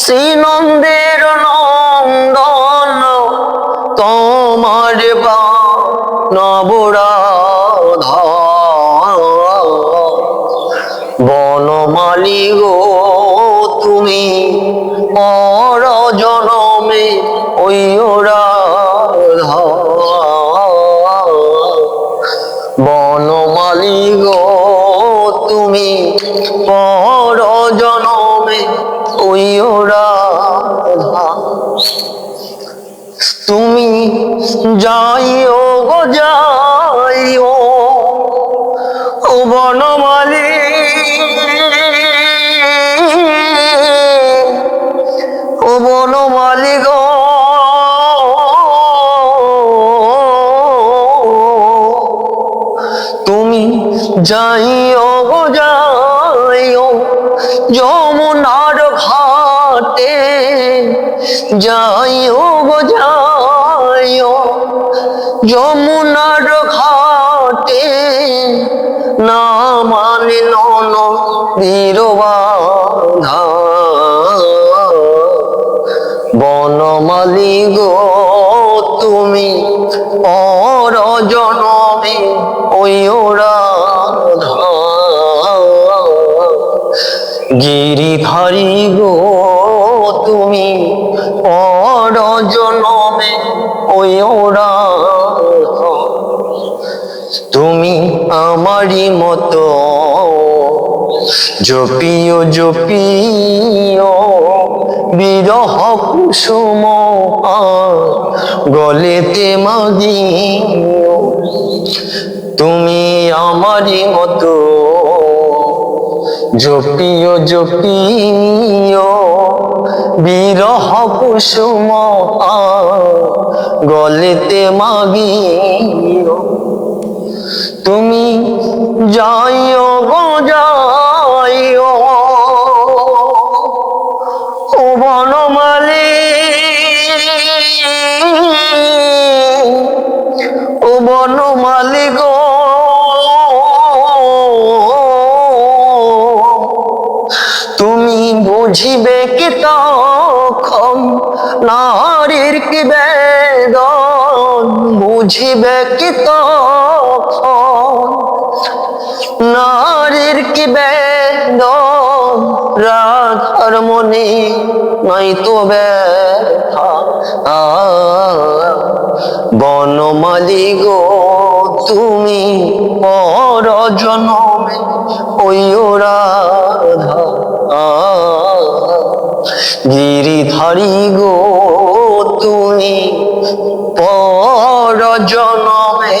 শ্রীনন্দের নন্দন, তোমার বা নবরাধা বনমালী গো, তুমি পর জনমে ওই রাধা। বনমালী গো, তুমি পর তুমি যাইও গো, যাইও। ও বনমালী। ও বনমালী গো। তুমি যাইও গো, যাইও। যমুনার ঘাটে যাইও গো যাইও যমুনার ঘাটে না মানে নন বীরবাধা। বনমালী গো, তুমি পর জনমে ওই রাধা। গিরিধারী গো, তুমি পর জনমে ওই রাধা। তুমি আমারই মতো। জপিও জপিও, বিরহ কুসুম গলেতে মাগিও। তুমি আমারই মতো। জপিও জপিও, বিরহ কুসুম গলেতে মাগিও। তুমি যাইও গো, যাইও। ও বনমালী ও বনমালী গো। তুমি বুঝিবে কি তখন নারীর কি বেদন? বুঝিবে কি তখন কি বেদন রাধার মনে নাই তো ব্যথা। আ, বনমালী গো তুমি পর জনমে ওই রাধা। গিরিধারী গো তুমি পর জনমে